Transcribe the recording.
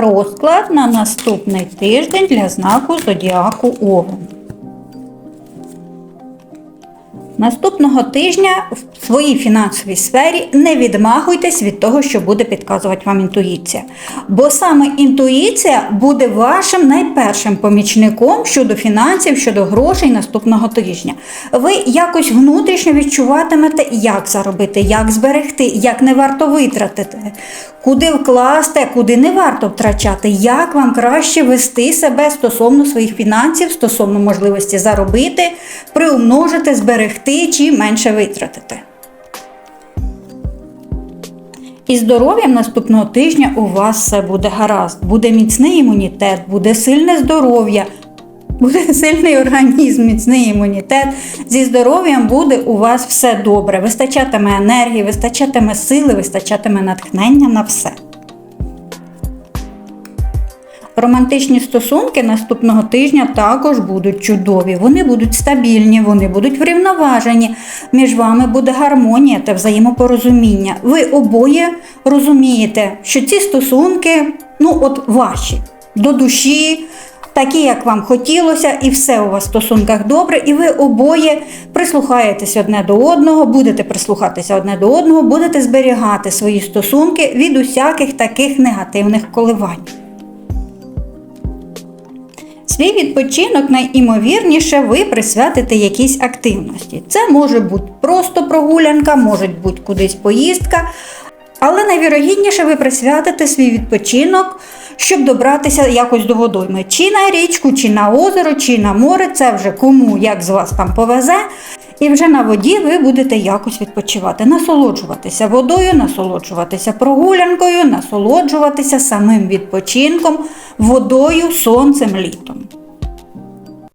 Розклад на наступний тиждень для знаку Зодіаку Овен. Наступного тижня в своїй фінансовій сфері не відмахуйтесь від того, що буде підказувати вам інтуїція. Бо саме інтуїція буде вашим найпершим помічником щодо фінансів, щодо грошей наступного тижня. Ви якось внутрішньо відчуватимете, як заробити, як зберегти, як не варто витратити, куди вкласти, куди не варто втрачати, як вам краще вести себе стосовно своїх фінансів, стосовно можливості заробити, приумножити, зберегти чи менше витратити. І здоров'ям наступного тижня у вас все буде гаразд. Буде міцний імунітет, буде сильне здоров'я, буде сильний організм, міцний імунітет. Зі здоров'ям буде у вас все добре. Вистачатиме енергії, вистачатиме сили, вистачатиме натхнення на все. Романтичні стосунки наступного тижня також будуть чудові. Вони будуть стабільні, вони будуть врівноважені. Між вами буде гармонія та взаємопорозуміння. Ви обоє розумієте, що ці стосунки, ну от ваші, до душі, такі, як вам хотілося, і все у вас в стосунках добре, і ви обоє прислухаєтесь одне до одного, будете прислухатися одне до одного, будете зберігати свої стосунки від усяких таких негативних коливань. Свій відпочинок найімовірніше ви присвятите якійсь активності. Це може бути просто прогулянка, може бути кудись поїздка, але найвірогідніше ви присвятите свій відпочинок, щоб добратися якось до водойми. Чи на річку, чи на озеро, чи на море, це вже кому як з вас там повезе. І вже на воді ви будете якось відпочивати, насолоджуватися водою, насолоджуватися прогулянкою, насолоджуватися самим відпочинком, водою, сонцем, літом.